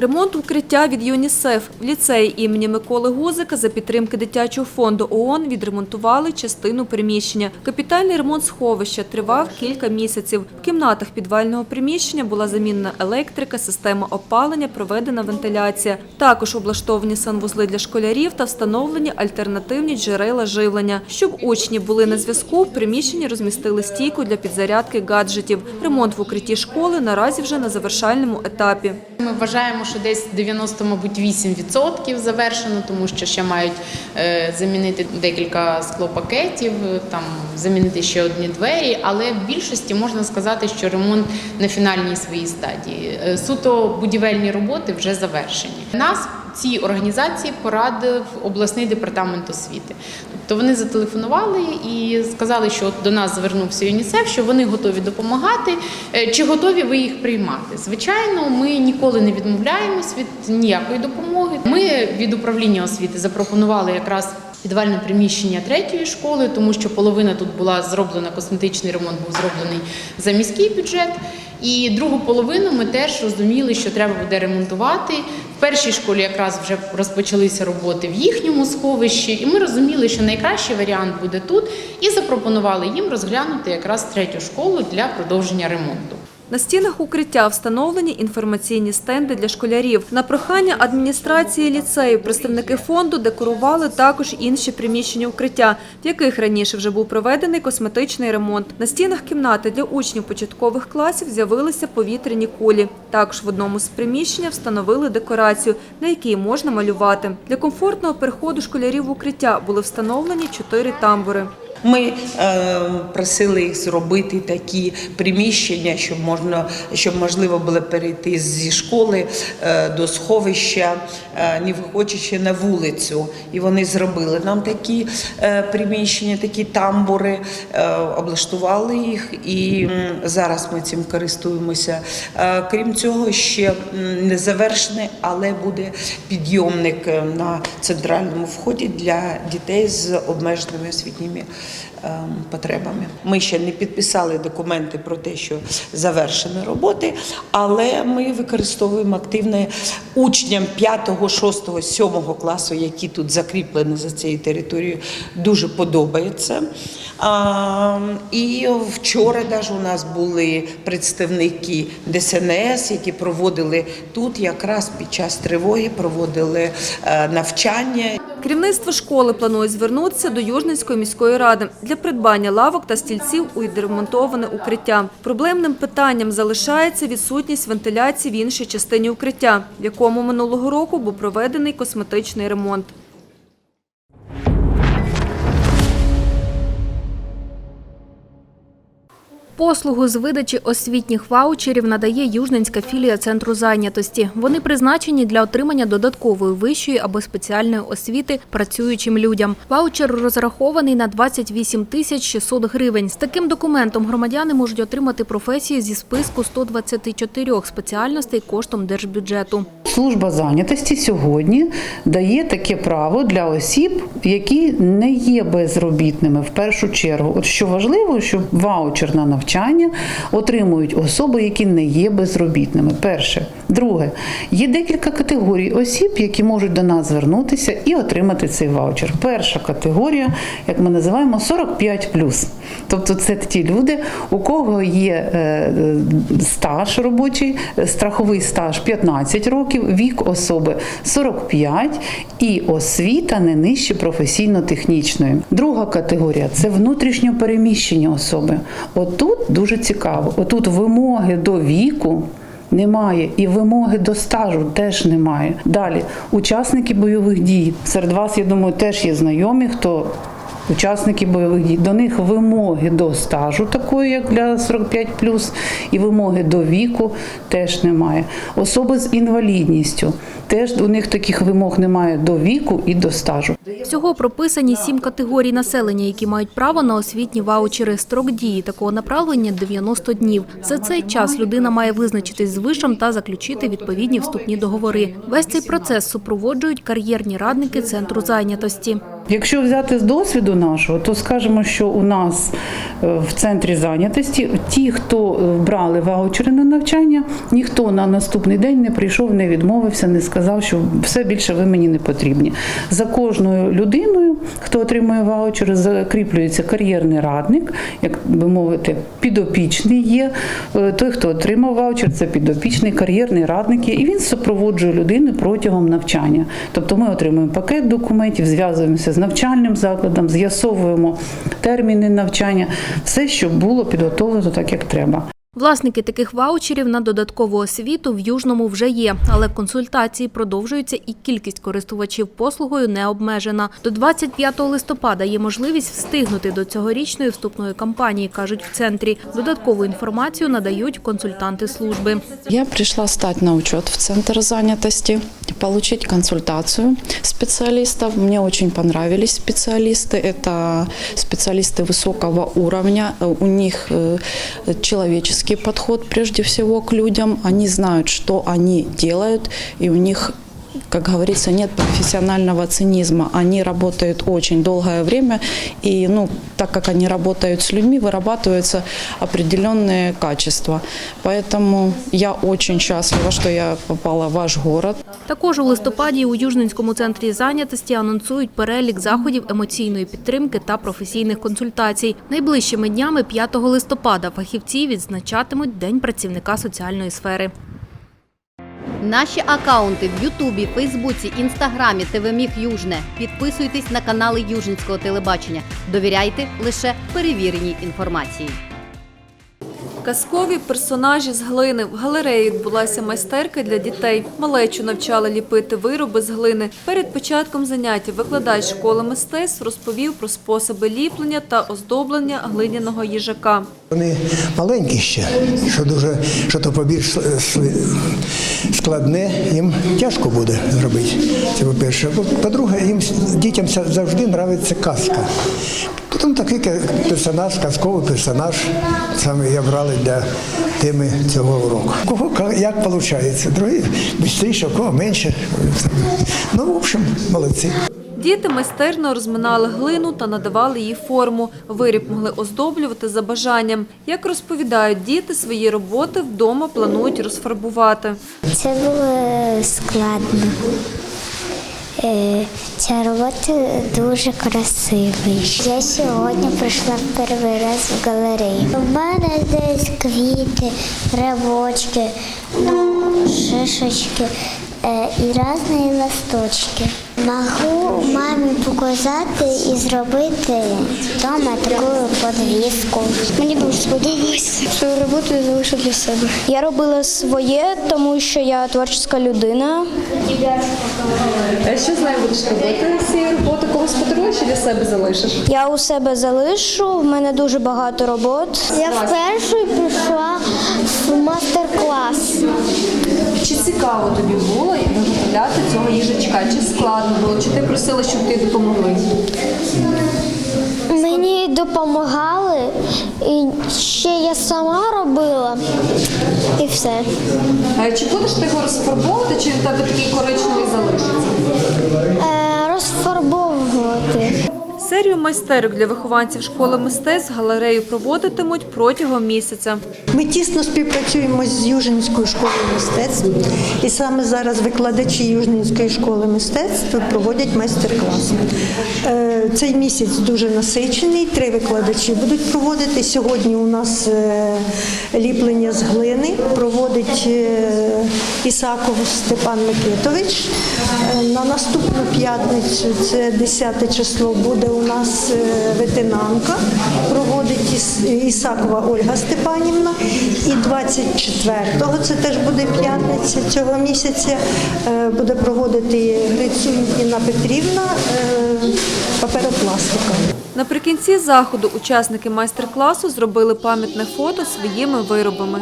Ремонт укриття від ЮНІСЕФ в ліцеї імені Миколи Гузика за підтримки дитячого фонду ООН відремонтували частину приміщення. Капітальний ремонт сховища тривав кілька місяців. В кімнатах підвального приміщення була замінена електрика, система опалення, проведена вентиляція. Також облаштовані санвузли для школярів та встановлені альтернативні джерела живлення. Щоб учні були на зв'язку, в приміщенні розмістили стійку для підзарядки гаджетів. Ремонт в укритті школи наразі вже на завершальному етапі. Ми вважаємо, що десь 90, мабуть, 8% завершено, тому що ще мають е, замінити декілька склопакетів, там замінити ще одні двері. Але в більшості можна сказати, що ремонт на фінальній своїй стадії. Е, Суто будівельні роботи вже завершені. Нас цій організації порадив обласний департамент освіти. Тобто вони зателефонували і сказали, що до нас звернувся ЮНІСЕФ, що вони готові допомагати. Е, Чи готові ви їх приймати? Звичайно, ми ніколи не відмовляємось від ніякої допомоги. Ми від управління освіти запропонували якраз. Підвальне приміщення третьої школи, тому що половина тут була зроблена, косметичний ремонт був зроблений за міський бюджет. І другу половину ми теж розуміли, що треба буде ремонтувати. В першій школі якраз вже розпочалися роботи в їхньому сховищі, і ми розуміли, що найкращий варіант буде тут, і запропонували їм розглянути якраз третю школу для продовження ремонту. На стінах укриття встановлені інформаційні стенди для школярів. На прохання адміністрації ліцею представники фонду декорували також інші приміщення укриття, в яких раніше вже був проведений косметичний ремонт. На стінах кімнати для учнів початкових класів з'явилися повітряні кулі. Також в одному з приміщення встановили декорацію, на якій можна малювати. Для комфортного переходу школярів в укриття були встановлені чотири тамбури. Ми е, просили їх зробити такі приміщення, щоб можна, щоб можливо було перейти зі школи е, до сховища, е, не виходячи на вулицю. І вони зробили нам такі е, приміщення, такі тамбури, е, облаштували їх, і зараз ми цим користуємося. Е, крім цього, ще не завершений, але буде підйомник е, на центральному вході для дітей з обмеженими освітніми потребами. Ми ще не підписали документи про те, що завершені роботи, але ми використовуємо активно учням 5, 6, 7 класу, які тут закріплені за цією територією, дуже подобається. А, і вчора навіть у нас були представники ДСНС, які проводили тут якраз під час тривоги, проводили е, навчання. Керівництво школи планує звернутися до Южницької міської ради для придбання лавок та стільців у відремонтоване укриття. Проблемним питанням залишається відсутність вентиляції в іншій частині укриття, в якому минулого року був проведений косметичний ремонт. Послугу з видачі освітніх ваучерів надає Южненська філія центру зайнятості. Вони призначені для отримання додаткової вищої або спеціальної освіти працюючим людям. Ваучер розрахований на 28 тисяч 600 гривень. З таким документом громадяни можуть отримати професію зі списку 124 спеціальностей коштом держбюджету. Служба зайнятості сьогодні дає таке право для осіб, які не є безробітними в першу чергу. От що важливо, що ваучер на навчання отримують особи, які не є безробітними. Перше, друге, є декілька категорій осіб, які можуть до нас звернутися і отримати цей ваучер. Перша категорія, як ми називаємо, 45+. Тобто це ті люди, у кого є е, стаж робочий, страховий стаж 15 років, вік особи 45 і освіта не нижче професійно-технічної. Друга категорія це внутрішньо переміщення особи. Отут дуже цікаво. Отут вимоги до віку. Немає і вимоги до стажу теж немає. Далі учасники бойових дій. Серед вас, я думаю, теж є знайомі, хто Учасники бойових дій до них вимоги до стажу, такої як для 45 і вимоги до віку теж немає. Особи з інвалідністю теж у них таких вимог немає до віку і до стажу. Всього прописані сім категорій населення, які мають право на освітні ваучери. Строк дії такого направлення 90 днів. За цей час людина має визначитись з вишем та заключити відповідні вступні договори. Весь цей процес супроводжують кар'єрні радники центру зайнятості. Якщо взяти з досвіду нашого, то скажемо, що у нас е, в центрі зайнятості ті, хто е, брали ваучери на навчання, ніхто на наступний день не прийшов, не відмовився, не сказав, що все більше ви мені не потрібні. За кожною людиною, хто отримує ваучер, закріплюється кар'єрний радник, як би мовити, підопічний є. Е, Той, хто отримав ваучер, це підопічний кар'єрний радник є, і він супроводжує людину протягом навчання. Тобто ми отримуємо пакет документів, зв'язуємося з навчальним закладом, з'ясовуємо терміни навчання, все, щоб було підготовлено так, як треба. Власники таких ваучерів на додаткову освіту в Южному вже є, але консультації продовжуються і кількість користувачів послугою не обмежена. До 25 листопада є можливість встигнути до цьогорічної вступної кампанії, кажуть в центрі. Додаткову інформацію надають консультанти служби. Я пришла стать на учет в Центр занятости, получить консультацию специалистов. Мне очень понравились специалисты. Это специалисты высокого уровня. У них э, человеческий подход прежде всего к людям. Они знают, что они делают, и у них как говорится, нет профессионального цинизма. Они работают очень долгое время, и ну, так как они работают с людьми, вырабатываются определенные качества. Поэтому я очень счастлива, что я попала в ваш город. Також у листопаді у Южненському центрі зайнятості анонсують перелік заходів емоційної підтримки та професійних консультацій. Найближчими днями 5 листопада фахівці відзначатимуть День працівника соціальної сфери. Наші акаунти в Ютубі, Фейсбуці, Інстаграмі, ТВ Южне. Підписуйтесь на канали Южницького телебачення. Довіряйте лише перевіреній інформації. Казкові персонажі з глини. В галереї відбулася майстерка для дітей. Малечу навчали ліпити вироби з глини. Перед початком заняття викладач школи мистецтв розповів про способи ліплення та оздоблення глиняного їжака. Вони маленькі ще, що дуже що то побільш складне, їм тяжко буде зробити. Це по-перше. По-друге, їм дітям завжди подобається казка. Потім такий персонаж, казковий персонаж, саме я брали для теми цього уроку. Кого як виходить? Другі швидше, кого менше. Ну, в общем, молодці. Діти майстерно розминали глину та надавали їй форму. Виріб могли оздоблювати за бажанням. Як розповідають діти, свої роботи вдома планують розфарбувати. Це було складно. Е, Ця робота дуже красива. Я сьогодні прийшла перший раз в галерею. У мене десь квіти, грибочки, ну, шишечки е, і різні листочки. Могу мамі показати і зробити вдома таку подвіску. Мені дуже сподобалося. Свою роботу я залишу для себе. Я робила своє, тому що я творча людина. Що з нею будеш робити з цієї роботи? Когось подаруєш чи для себе залишиш? Я у себе залишу, в мене дуже багато робот. Я вперше прийшла мастер-клас. Чи цікаво тобі було виготовляти цього їжачка? Чи складно було? Чи ти просила, щоб ти допомогли? Мені допомагали, і ще я сама робила, і все. А Чи будеш ти його розфарбовувати, чи в тебе такий коричневий залишиться? Е, розфарбовувати. Серію майстерок для вихованців школи мистецтв галерею проводитимуть протягом місяця. Ми тісно співпрацюємо з Южинською школою мистецтв, і саме зараз викладачі Южинської школи мистецтв проводять майстер-клас. Е, Цей місяць дуже насичений. Три викладачі будуть проводити. Сьогодні у нас е, ліплення з глини проводить е, Ісаков Степан Микитович. На наступну п'ятницю, це 10 число, буде у нас е, ветенанка, проводить Іс- Ісакова Ольга Степанівна. І 24-го, це теж буде п'ятниця цього місяця, е, буде проводити Грицюнь Петрівна е, паперопластика. Наприкінці заходу учасники майстер-класу зробили пам'ятне фото своїми виробами.